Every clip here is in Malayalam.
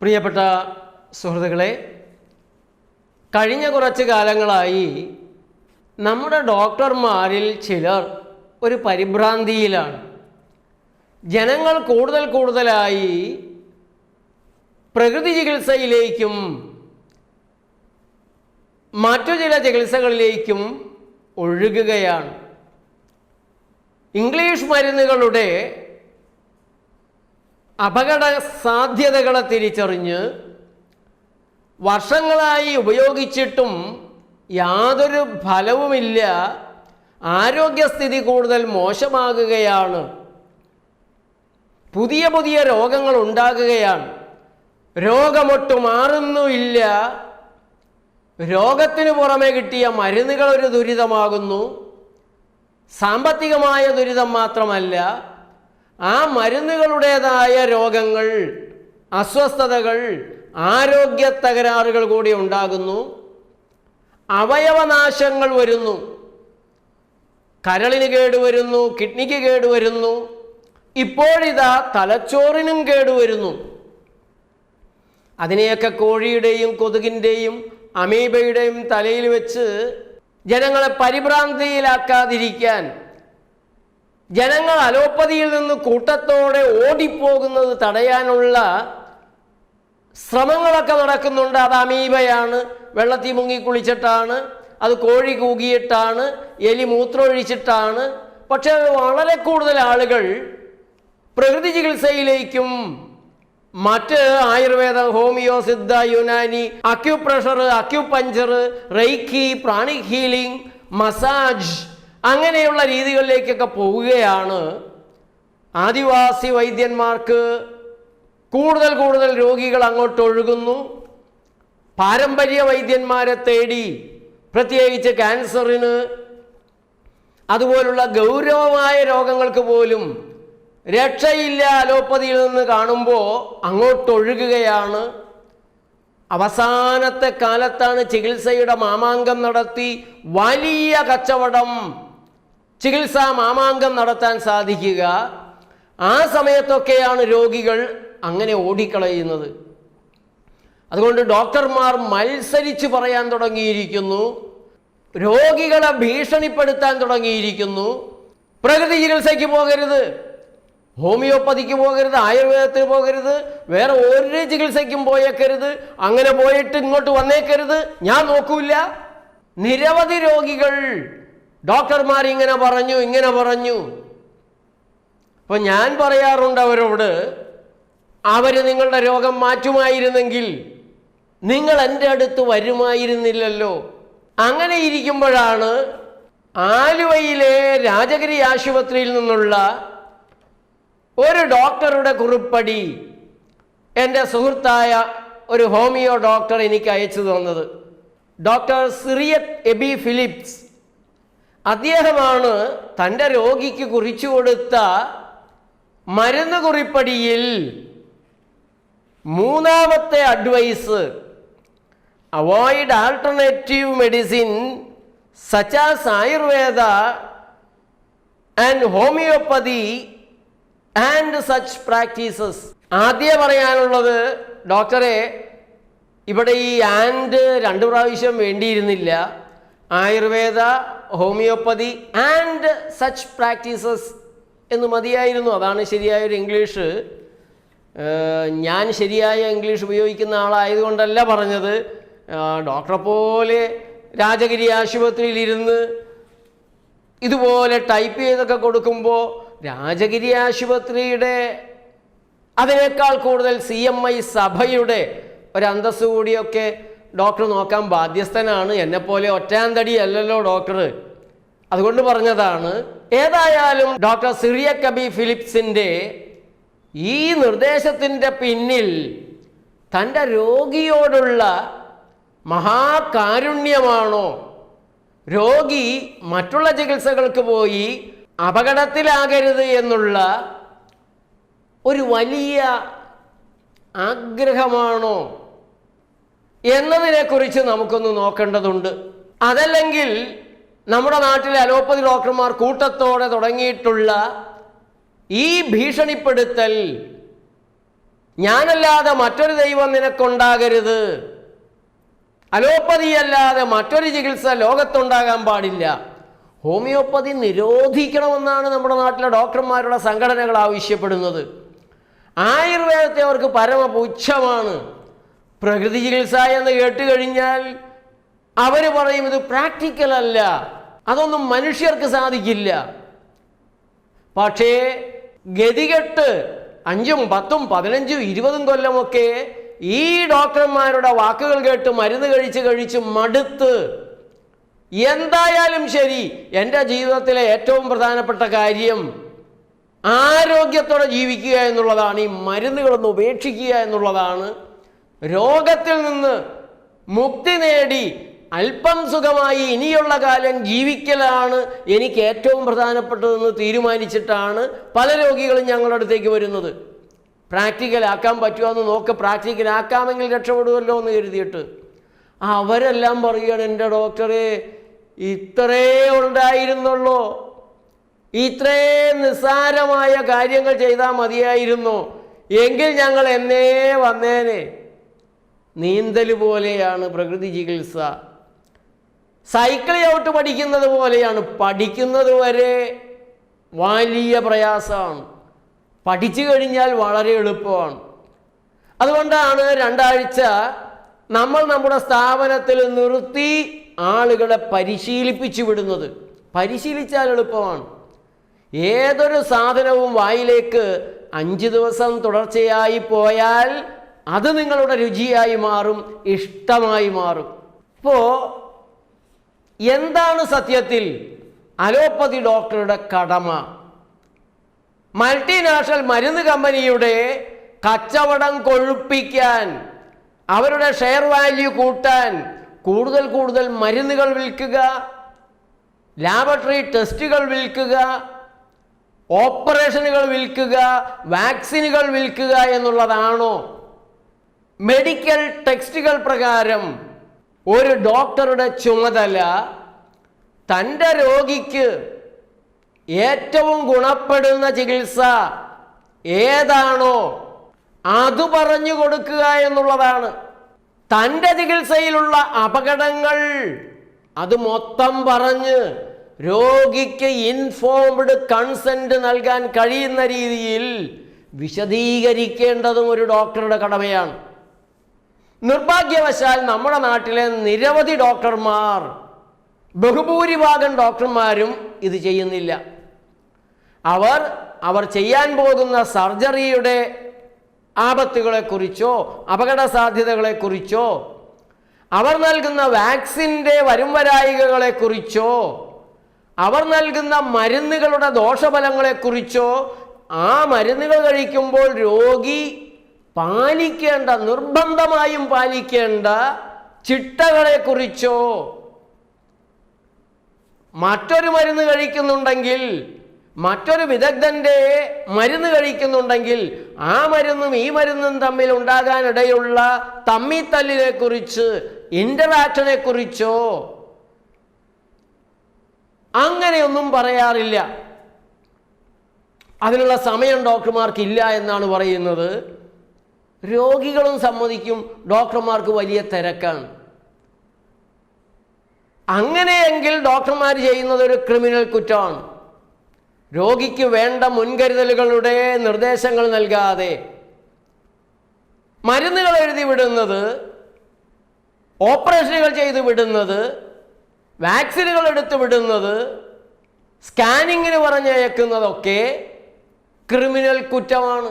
പ്രിയപ്പെട്ട സുഹൃത്തുക്കളെ കഴിഞ്ഞ കുറച്ച് കാലങ്ങളായി നമ്മുടെ ഡോക്ടർമാരിൽ ചിലർ ഒരു പരിഭ്രാന്തിയിലാണ്. ജനങ്ങൾ കൂടുതൽ കൂടുതലായി പ്രകൃതി ചികിത്സയിലേക്കും മറ്റു ചില ചികിത്സകളിലേക്കും ഒഴുകുകയാണ്. ഇംഗ്ലീഷ് മരുന്നുകളുടെ അപകട സാധ്യതകളെ തിരിച്ചറിഞ്ഞ് വർഷങ്ങളായി ഉപയോഗിച്ചിട്ടും യാതൊരു ഫലവുമില്ല. ആരോഗ്യസ്ഥിതി കൂടുതൽ മോശമാകുകയാണ്. പുതിയ പുതിയ രോഗങ്ങൾ ഉണ്ടാകുകയാണ് രോഗമൊട്ട് മാറുന്നുമില്ല രോഗത്തിനു പുറമെ കിട്ടിയ മരുന്നുകൾ ഒരു ദുരിതമാകുന്നു. സാമ്പത്തികമായ ദുരിതം മാത്രമല്ല ആ മരുന്നുകളുടേതായ രോഗങ്ങൾ അസ്വസ്ഥതകൾ ആരോഗ്യ തകരാറുകൾ കൂടി ഉണ്ടാകുന്നു. അവയവനാശങ്ങൾ വരുന്നു. കരളിന് കേടുവരുന്നു കിഡ്നിക്ക് കേടുവരുന്നു ഇപ്പോഴിതാ തലച്ചോറിനും കേടുവരുന്നു അതിനെയൊക്കെ കോഴിയുടെയും കൊതുകിന്റെയും അമീബയുടെയും തലയിൽ വെച്ച് ജനങ്ങളെ പരിഭ്രാന്തിയിലാക്കാതിരിക്കാൻ ജനങ്ങൾ അലോപ്പതിയിൽ നിന്ന് കൂട്ടത്തോടെ ഓടിപ്പോകുന്നത് തടയാനുള്ള ശ്രമങ്ങളൊക്കെ നടക്കുന്നുണ്ട്. അത് അമീബയാണ്. വെള്ളത്തിൽ മുങ്ങി കുളിച്ചിട്ടാണ്. അത് കോഴി കൂകിയിട്ടാണ്. എലി മൂത്രമൊഴിച്ചിട്ടാണ്. പക്ഷേ വളരെ കൂടുതൽ ആളുകൾ പ്രകൃതി ചികിത്സയിലേക്കും മറ്റ് Ayurveda homeo Siddha Unani acupressure acupuncture reiki pranic healing massage അങ്ങനെയുള്ള രീതികളിലേക്കൊക്കെ പോവുകയാണ് ആദിവാസി വൈദ്യന്മാർക്ക് കൂടുതൽ കൂടുതൽ രോഗികൾ അങ്ങോട്ട് ഒഴുകുന്നു. പാരമ്പര്യ വൈദ്യന്മാരെ തേടി പ്രത്യേകിച്ച് ക്യാൻസറിന് അതുപോലുള്ള ഗൗരവമായ രോഗങ്ങൾക്ക് പോലും രക്ഷയില്ല അലോപ്പതിയിൽ നിന്ന് കാണുമ്പോൾ അങ്ങോട്ടൊഴുകുകയാണ് അവസാനത്തെ കാലത്താണ് ചികിത്സയുടെ മാമാങ്കം നടത്തി വലിയ കച്ചവടം ചികിത്സാ മാമാങ്കം നടത്താൻ സാധിക്കുക. ആ സമയത്തൊക്കെയാണ് രോഗികൾ അങ്ങനെ ഓടിക്കളയുന്നത്. അതുകൊണ്ട് ഡോക്ടർമാർ മത്സരിച്ച് പറയാൻ തുടങ്ങിയിരിക്കുന്നു. രോഗികളെ ഭീഷണിപ്പെടുത്താൻ തുടങ്ങിയിരിക്കുന്നു. പ്രകൃതി ചികിത്സയ്ക്ക് പോകരുത്. ഹോമിയോപ്പതിക്ക് പോകരുത്. ആയുർവേദത്തിന് പോകരുത്. വേറെ ഒരു ചികിത്സയ്ക്കും പോയേക്കരുത്. അങ്ങനെ പോയിട്ട് ഇങ്ങോട്ട് വന്നേക്കരുത്. ഞാൻ നോക്കൂല നിരവധി രോഗികൾ ഡോക്ടർമാർ ഇങ്ങനെ പറഞ്ഞു ഇങ്ങനെ പറഞ്ഞു. അപ്പൊ ഞാൻ പറയാറുണ്ട് അവരോട് അവർ നിങ്ങളുടെ രോഗം മാറ്റുമായിരുന്നെങ്കിൽ നിങ്ങൾ എന്റെ അടുത്ത് വരുമായിരുന്നില്ലല്ലോ. അങ്ങനെ ഇരിക്കുമ്പോഴാണ് ആലുവയിലെ രാജഗിരി ആശുപത്രിയിൽ നിന്നുള്ള ഒരു ഡോക്ടറുടെ കുറിപ്പടി എന്റെ സുഹൃത്തായ ഒരു ഹോമിയോ ഡോക്ടർ എനിക്ക് അയച്ചു തന്നത്. ഡോക്ടർ സിറിയത്ത് എബി ഫിലിപ്സ്. അദ്ദേഹമാണ് തന്റെ രോഗിക്ക് കുറിച്ചു കൊടുത്ത മരുന്ന് കുറിപ്പടിയിൽ മൂന്നാമത്തെ advice avoid alternative medicine such as Ayurveda and homeopathy and such practices ആദ്യം പറയാനുള്ളത് ഡോക്ടറെ ഇവിടെ ഈ ആൻഡ് രണ്ട് പ്രാവശ്യം വേണ്ടിയിരുന്നില്ല. Ayurveda homeopathy and such practices എന്ന് മതിയായിരുന്നു. അതാണ് ശരിയായൊരു ഇംഗ്ലീഷ്. ഞാൻ ശരിയായ ഇംഗ്ലീഷ് ഉപയോഗിക്കുന്ന ആളായതുകൊണ്ടല്ല പറഞ്ഞത്. ഡോക്ടറെ പോലെ രാജഗിരി ആശുപത്രിയിൽ ഇരുന്ന് ഇതുപോലെ ടൈപ്പ് ചെയ്തൊക്കെ കൊടുക്കുമ്പോൾ രാജഗിരി ആശുപത്രിയുടെ അതിനേക്കാൾ കൂടുതൽ സി എം ഐ സഭയുടെ ഒരു അന്തസ്സ് കൂടിയൊക്കെ ഡോക്ടർ നോക്കാൻ ബാധ്യസ്ഥനാണ്. എന്നെപ്പോലെ ഒറ്റാന്തടി അല്ലല്ലോ ഡോക്ടർ. അതുകൊണ്ട് പറഞ്ഞതാണ് ഏതായാലും ഡോക്ടർ സിറിയ കബി ഫിലിപ്സിന്റെ ഈ നിർദ്ദേശത്തിന്റെ പിന്നിൽ തന്റെ രോഗിയോടുള്ള മഹാകാരുണ്യമാണോ? രോഗി മറ്റുള്ള ചികിത്സകൾക്ക് പോയി അപകടത്തിലാകരുത് എന്നുള്ള ഒരു വലിയ ആഗ്രഹമാണോ? എന്നതിനെക്കുറിച്ച് നമുക്കൊന്ന് നോക്കേണ്ടതുണ്ട്. അതല്ലെങ്കിൽ നമ്മുടെ നാട്ടിലെ അലോപ്പതി ഡോക്ടർമാർ കൂട്ടത്തോടെ തുടങ്ങിയിട്ടുള്ള ഈ ഭീഷണിപ്പെടുത്തൽ ഞാനല്ലാതെ മറ്റൊരു ദൈവം നിനക്കുണ്ടാകരുത്. അലോപ്പതി അല്ലാതെ മറ്റൊരു ചികിത്സ ലോകത്തുണ്ടാകാൻ പാടില്ല. ഹോമിയോപ്പതി നിരോധിക്കണമെന്നാണ് നമ്മുടെ നാട്ടിലെ ഡോക്ടർമാരുടെ സംഘടനകൾ ആവശ്യപ്പെടുന്നത്. ആയുർവേദത്തെ അവർക്ക് പരമപുച്ഛമാണ്. പ്രകൃതി ചികിത്സ എന്ന് കേട്ട് കഴിഞ്ഞാൽ അവർ പറയും ഇത് പ്രാക്ടിക്കൽ അല്ല. അതൊന്നും മനുഷ്യർക്ക് സാധിക്കില്ല. പക്ഷേ ഗതികെട്ട് അഞ്ചും പത്തും പതിനഞ്ചും ഇരുപതും കൊല്ലമൊക്കെ ഈ ഡോക്ടർമാരുടെ വാക്കുകൾ കേട്ട് മരുന്ന് കഴിച്ച് കഴിച്ച് മടുത്ത്. എന്തായാലും ശരി എന്റെ ജീവിതത്തിലെ ഏറ്റവും പ്രധാനപ്പെട്ട കാര്യം ആരോഗ്യത്തോടെ ജീവിക്കുക എന്നുള്ളതാണ്. ഈ മരുന്നുകളൊന്ന് ഉപേക്ഷിക്കുക എന്നുള്ളതാണ്. രോഗത്തിൽ നിന്ന് മുക്തി നേടി അല്പം സുഖമായി ഇനിയുള്ള കാലം ജീവിക്കലാണ് എനിക്ക് ഏറ്റവും പ്രധാനപ്പെട്ടതെന്ന് തീരുമാനിച്ചിട്ടാണ് പല രോഗികളും ഞങ്ങളുടെ അടുത്തേക്ക് വരുന്നത്. പ്രാക്ടിക്കലാക്കാൻ പറ്റുമോ എന്ന് നോക്ക് പ്രാക്ടിക്കലാക്കാമെങ്കിൽ രക്ഷപ്പെടുമല്ലോ എന്ന് കരുതിയിട്ട്. അവരെല്ലാം പറയുകയാണ് എന്റെ ഡോക്ടറെ ഇത്രേ ഉണ്ടായിരുന്നുള്ളൂ. ഇത്രേ നിസ്സാരമായ കാര്യങ്ങൾ ചെയ്താൽ മതിയായിരുന്നു? എങ്കിൽ ഞങ്ങൾ എന്നേ വന്നേനെ. നീന്തൽ പോലെയാണ് പ്രകൃതി ചികിത്സ. സൈക്കിൾ ഔട്ട് പഠിക്കുന്നത് പോലെയാണ്. പഠിക്കുന്നത് വരെ വലിയ പ്രയാസമാണ്. പഠിച്ചു കഴിഞ്ഞാൽ വളരെ എളുപ്പമാണ്. അതുകൊണ്ടാണ് രണ്ടാഴ്ച നമ്മൾ നമ്മുടെ സ്ഥാപനത്തിൽ നിർത്തി ആളുകളെ പരിശീലിപ്പിച്ചു വിടുന്നത്. പരിശീലിച്ചാൽ എളുപ്പമാണ്. ഏതൊരു സാധനവും വായിലേക്ക് അഞ്ച് ദിവസം തുടർച്ചയായി പോയാൽ അത് നിങ്ങളുടെ രുചിയായി മാറും ഇഷ്ടമായി മാറും. ഇപ്പോൾ എന്താണ് സത്യത്തിൽ അലോപ്പതി ഡോക്ടറുടെ കടമ? മൾട്ടിനാഷണൽ മരുന്ന് കമ്പനിയുടെ കച്ചവടം കൊഴുപ്പിക്കാൻ അവരുടെ ഷെയർ വാല്യൂ കൂട്ടാൻ കൂടുതൽ കൂടുതൽ മരുന്നുകൾ വിൽക്കുക ലാബറട്ടറി ടെസ്റ്റുകൾ വിൽക്കുക ഓപ്പറേഷനുകൾ വിൽക്കുക വാക്സിനുകൾ വിൽക്കുക എന്നുള്ളതാണോ മെഡിക്കൽ ടെക്സ്റ്റുകൾ പ്രകാരം ഒരു ഡോക്ടറുടെ ചുമതല തന്റെ രോഗിക്ക് ഏറ്റവും ഗുണപ്പെടുന്ന ചികിത്സ ഏതാണോ അത് പറഞ്ഞു കൊടുക്കുക എന്നുള്ളതാണ്. തന്റെ ചികിത്സയിലുള്ള അപകടങ്ങൾ അത് മൊത്തം പറഞ്ഞ് രോഗിക്ക് ഇൻഫോംഡ് കൺസെന്റ് നൽകാൻ കഴിയുന്ന രീതിയിൽ വിശദീകരിക്കേണ്ടതും ഒരു ഡോക്ടറുടെ കടമയാണ്. നിർഭാഗ്യവശാൽ നമ്മുടെ നാട്ടിലെ നിരവധി ഡോക്ടർമാർ ബഹുഭൂരിഭാഗം ഡോക്ടർമാരും ഇത് ചെയ്യുന്നില്ല. അവർ അവർ ചെയ്യാൻ പോകുന്ന സർജറിയുടെ ആപത്തുകളെക്കുറിച്ചോ അപകട സാധ്യതകളെക്കുറിച്ചോ അവർ നൽകുന്ന വാക്സിന്റെ വരുംവരായികകളെക്കുറിച്ചോ അവർ നൽകുന്ന മരുന്നുകളുടെ ദോഷഫലങ്ങളെക്കുറിച്ചോ ആ മരുന്നുകൾ കഴിക്കുമ്പോൾ രോഗി പാലിക്കേണ്ട നിർബന്ധമായും പാലിക്കേണ്ട ചിട്ടകളെക്കുറിച്ചോ മറ്റൊരു മരുന്ന് കഴിക്കുന്നുണ്ടെങ്കിൽ മറ്റൊരു വിദഗ്ധന്റെ മരുന്ന് കഴിക്കുന്നുണ്ടെങ്കിൽ ആ മരുന്നും ഈ മരുന്നും തമ്മിൽ ഉണ്ടാകാനിടയുള്ള തമ്മിത്തല്ലിനെ കുറിച്ച് ഇന്ററാക്ഷനെ കുറിച്ചോ അങ്ങനെയൊന്നും പറയാറില്ല. അതിനുള്ള സമയം ഡോക്ടർമാർക്ക് ഇല്ല എന്നാണ് പറയുന്നത്. രോഗികളും സമ്മതിക്കും. ഡോക്ടർമാർക്ക് വലിയ തിരക്കാണ്. അങ്ങനെയെങ്കിൽ ഡോക്ടർമാർ ചെയ്യുന്നത് ഒരു ക്രിമിനൽ കുറ്റമാണ്. രോഗിക്ക് വേണ്ട മുൻകരുതലുകളുടെ നിർദ്ദേശങ്ങൾ നൽകാതെ മരുന്നുകൾ എഴുതി വിടുന്നത് ഓപ്പറേഷനുകൾ ചെയ്ത് വിടുന്നത് വാക്സിനുകൾ എടുത്ത് വിടുന്നത് സ്കാനിങ്ങിന് പറഞ്ഞയക്കുന്നതൊക്കെ ക്രിമിനൽ കുറ്റമാണ്.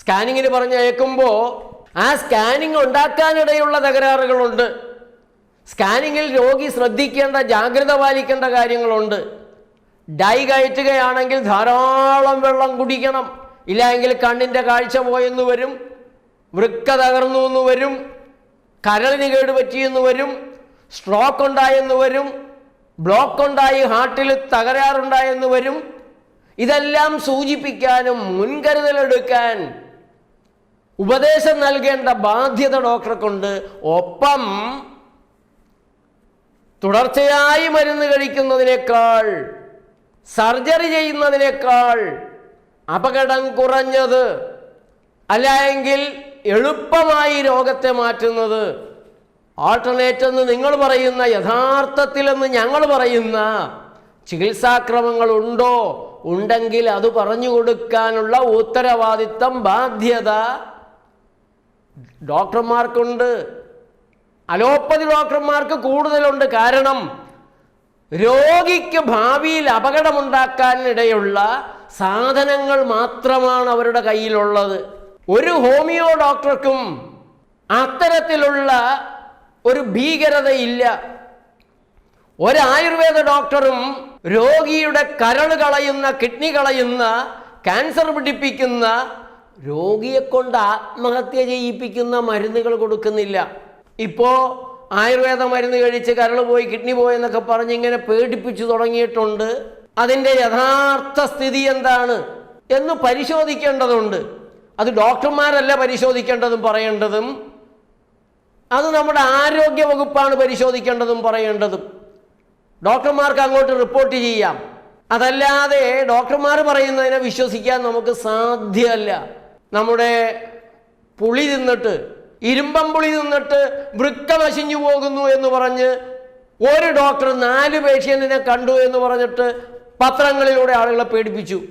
സ്കാനിങ്ങിന് പറഞ്ഞയക്കുമ്പോൾ ആ സ്കാനിങ് ഉണ്ടാക്കാനിടയുള്ള തകരാറുകളുണ്ട്. സ്കാനിങ്ങിൽ രോഗി ശ്രദ്ധിക്കേണ്ട ജാഗ്രത പാലിക്കേണ്ട കാര്യങ്ങളുണ്ട്. ഡൈ കയറ്റുകയാണെങ്കിൽ ധാരാളം വെള്ളം കുടിക്കണം. ഇല്ലെങ്കിൽ കണ്ണിന്റെ കാഴ്ച പോയെന്ന് വരും. വൃക്ക തകർന്നു എന്ന് വരും. കരളിന് കേട് പറ്റിയെന്ന് വരും. സ്ട്രോക്ക് ഉണ്ടായെന്ന് വരും. ബ്ലോക്ക് ഉണ്ടായി ഹാർട്ടിൽ തകരാറുണ്ടായെന്ന് വരും. ഇതെല്ലാം സൂചിപ്പിക്കാനും മുൻകരുതലെടുക്കാൻ ഉപദേശം നൽകേണ്ട ബാധ്യത ഡോക്ടർക്കുണ്ട്. ഒപ്പം തുടർച്ചയായി മരുന്ന് കഴിക്കുന്നതിനേക്കാൾ സർജറി ചെയ്യുന്നതിനേക്കാൾ അപകടം കുറഞ്ഞത് അല്ല എങ്കിൽ എളുപ്പമായി രോഗത്തെ മാറ്റുന്നത്. ആൾട്ടർനേറ്റ് എന്ന് നിങ്ങൾ പറയുന്ന യഥാർത്ഥത്തിലെന്ന് ഞങ്ങൾ പറയുന്ന ചികിത്സാക്രമങ്ങൾ ഉണ്ടോ? ഉണ്ടെങ്കിൽ അത് പറഞ്ഞു കൊടുക്കാനുള്ള ഉത്തരവാദിത്തം ബാധ്യത ഡോക്ടർമാർക്കുണ്ട്. അലോപ്പതി ഡോക്ടർമാർക്ക് കൂടുതലുണ്ട്. കാരണം രോഗിക്ക് ഭാവിയിൽ അപകടമുണ്ടാക്കാനിടയുള്ള സാധനങ്ങൾ മാത്രമാണ് അവരുടെ കയ്യിലുള്ളത്. ഒരു ഹോമിയോ ഡോക്ടർക്കും അത്തരത്തിലുള്ള ഒരു ഭീകരതയില്ല. ഒരു ആയുർവേദ ഡോക്ടറും രോഗിയുടെ കരൾ കളയുന്ന കിഡ്നി കളയുന്ന ക്യാൻസർ പിടിപ്പിക്കുന്ന രോഗിയെ കൊണ്ട് ആത്മഹത്യ ചെയ്യിപ്പിക്കുന്ന മരുന്നുകൾ കൊടുക്കുന്നില്ല. ഇപ്പോൾ ആയുർവേദ മരുന്ന് കഴിച്ച് കരൾ പോയി കിഡ്നി പോയി എന്നൊക്കെ പറഞ്ഞ് ഇങ്ങനെ പേടിപ്പിച്ചു തുടങ്ങിയിട്ടുണ്ട്. അതിന്റെ യഥാർത്ഥ സ്ഥിതി എന്താണ് എന്ന് പരിശോധിക്കേണ്ടതുണ്ട്. അത് ഡോക്ടർമാരല്ല പരിശോധിക്കേണ്ടതും പറയേണ്ടതും. അത് നമ്മുടെ ആരോഗ്യ വകുപ്പാണ് പരിശോധിക്കേണ്ടതും പറയേണ്ടതും. ഡോക്ടർമാർക്ക് അങ്ങോട്ട് റിപ്പോർട്ട് ചെയ്യാം. അതല്ലാതെ ഡോക്ടർമാർ പറയുന്നതിനെ വിശ്വസിക്കാൻ നമുക്ക് സാധ്യമല്ല നമ്മുടെ പുളി തിന്നിട്ട് ഇരുമ്പം പുളി തിന്നിട്ട് വൃക്ക നശിഞ്ഞു പോകുന്നു എന്ന് പറഞ്ഞ് ഒരു ഡോക്ടർ നാല് പേഷ്യന്റിനെ കണ്ടു എന്ന് പറഞ്ഞിട്ട് പത്രങ്ങളിലൂടെ ആളുകളെ പേടിപ്പിച്ചു.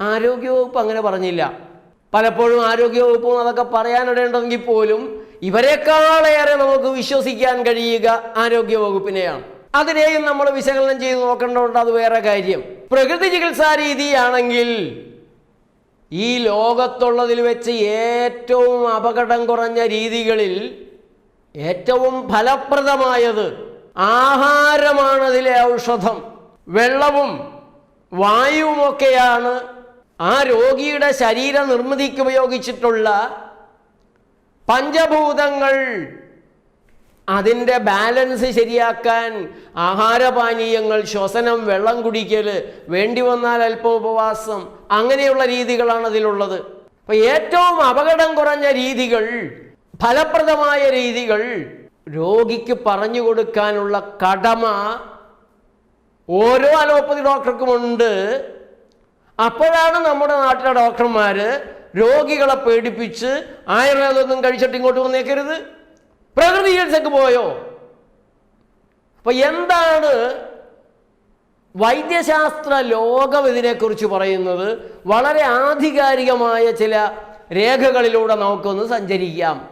ആരോഗ്യവകുപ്പ് അങ്ങനെ പറഞ്ഞില്ല. പലപ്പോഴും ആരോഗ്യവകുപ്പ് അതൊക്കെ പറയാനിടേണ്ടെങ്കിൽ പോലും ഇവരെക്കാളേറെ നമുക്ക് വിശ്വസിക്കാൻ കഴിയുക ആരോഗ്യവകുപ്പിനെയാണ്. അതിനെയും നമ്മൾ വിശകലനം ചെയ്ത് നോക്കേണ്ടതുണ്ട്. അത് വേറെ കാര്യം. പ്രകൃതി ചികിത്സാ രീതിയാണെങ്കിൽ ഈ ലോകത്തുള്ളതിൽ വെച്ച് ഏറ്റവും അപകടം കുറഞ്ഞ രീതികളിൽ ഏറ്റവും ഫലപ്രദമായത് ആഹാരമാണ് അതിലെ ഔഷധം. വെള്ളവും വായുവുമൊക്കെയാണ് ആ രോഗിയുടെ ശരീര നിർമ്മിതിക്ക് ഉപയോഗിച്ചിട്ടുള്ള പഞ്ചഭൂതങ്ങൾ അതിന്റെ ബാലൻസ് ശരിയാക്കാൻ ആഹാരപാനീയങ്ങൾ ശ്വസനം വെള്ളം കുടിക്കൽ വേണ്ടി വന്നാൽ അല്പം ഉപവാസം അങ്ങനെയുള്ള രീതികളാണ് അതിലുള്ളത്. അപ്പോൾ ഏറ്റവും അപകടം കുറഞ്ഞ രീതികൾ ഫലപ്രദമായ രീതികൾ രോഗിക്ക് പറഞ്ഞു കൊടുക്കാനുള്ള കടമ ഓരോ അലോപ്പതി ഡോക്ടർക്കുമുണ്ട്. അപ്പോഴാണ് നമ്മുടെ നാട്ടിലെ ഡോക്ടർമാർ രോഗികളെ പേടിപ്പിച്ച് ആയുർവേദമൊന്നും കഴിച്ചിട്ട് ഇങ്ങോട്ട് വന്നേക്കരുത്. പ്രകൃതി ചികിത്സക്ക് പോയോ? അപ്പൊ എന്താണ് വൈദ്യശാസ്ത്ര ലോകം ഇതിനെക്കുറിച്ച് പറയുന്നത്? വളരെ ആധികാരികമായ ചില രേഖകളിലൂടെ നമുക്കൊന്ന് സഞ്ചരിക്കാം.